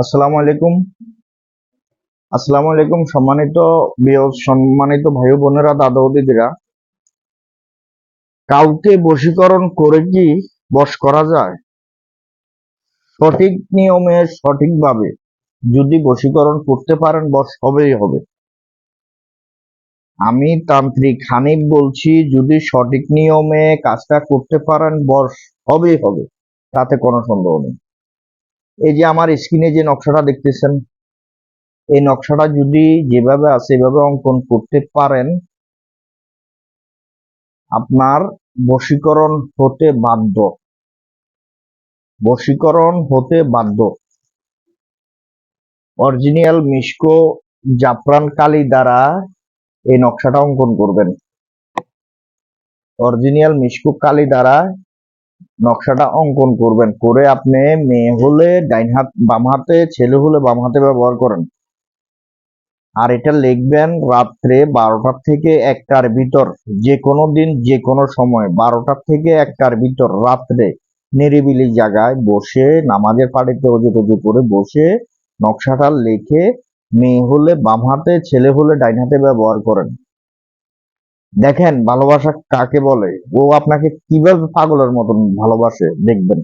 আসসালামু আলাইকুম। আসসালামু আলাইকুম, সম্মানিত সম্মানিত ভাই বোনেরা, দাদা দিদিরা। কাউকে বশীকরণ করে কি বশ করা যায়? সঠিক নিয়মে, সঠিকভাবে যদি বশীকরণ করতে পারেন, বশ হবেই হবে। আমি তান্ত্রিক হানিফ বলছি, যদি সঠিক নিয়মে কাজটা করতে পারেন, বশ হবেই হবে। তাতে কোনো সন্দেহ নেই। এই যে আমার স্ক্রিনে যে নকশাটা দেখতেছেন, এই নকশাটা যদি যেভাবে আছে এভাবে অঙ্কন করতে পারেন, আপনার বশীকরণ হতে বাধ্য। বশীকরণ হতে বাধ্য। অরিজিনাল মিশকো জাফরান কালি দ্বারা এই নকশাটা অঙ্কন করবেন। অরিজিনাল মিশকো কালি দ্বারা নকশাটা অঙ্কন করবেন, করে আপনি মেয়ে হলে ডাইন হাত, বাম হাতে, ছেলে হলে বাম হাতে ব্যবহার করেন। আর এটা লিখবেন রাত্রে বারোটার থেকে একটার ভিতর যে কোনো দিন যে কোনো সময়, বারোটার থেকে একটার ভিতর, রাত্রে নিরিবিলি জায়গায় বসে, নামাজের পাড়িতে অজু টজু করে বসে নকশাটা লিখে মেয়ে হলে বাম হাতে, ছেলে হলে ডাইন হাতে ব্যবহার করেন। দেখেন ভালোবাসা কাকে বলে? ও আপনাকে কীভাবে পাগলের মতন ভালোবাসে দেখবেন।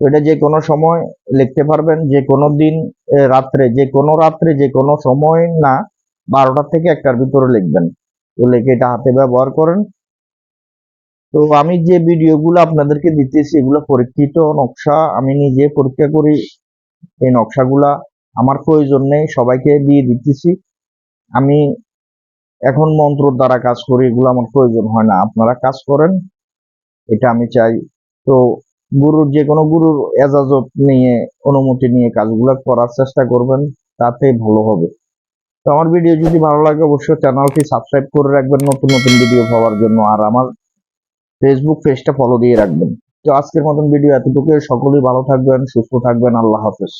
এটা যে কোনো সময় লিখতে পারবেন, যে কোনো দিন রাত্রে, যে কোনো রাত্রে, যে কোনো সময় না, বারোটা থেকে একটার ভিতরে লিখবেন। তো লিখে এটা হাতে ব্যবহার করেন। তো আমি যে ভিডিওগুলো আপনাদেরকে দিতেছি, এগুলো পরীক্ষিত নকশা, আমি নিজে পরীক্ষা করি। এই নকশাগুলা আমার প্রয়োজন নেই, সবাইকে দিয়ে দিতেছি। আমি এখন মন্ত্রর দ্বারা কাজ করি, এগুলো আমার প্রয়োজন হয় না। আপনারা কাজ করেন, এটা আমি চাই। তো গুরুর, যে কোনো গুরুর এজাজত নিয়ে, অনুমতি নিয়ে কাজগুলো করার চেষ্টা করবেন, তাতে ভালো হবে। তো আমার ভিডিও যদি ভালো লাগে, অবশ্যই চ্যানেলটি সাবস্ক্রাইব করে রাখবেন, নতুন নতুন ভিডিও পাওয়ার জন্য। আর আমার ফেসবুক পেজটা ফলো দিয়ে রাখবেন। তো আজকের মতন ভিডিও এতটুকু সকলেই ভালো থাকবেন, সুস্থ থাকবেন। আল্লাহ হাফেজ।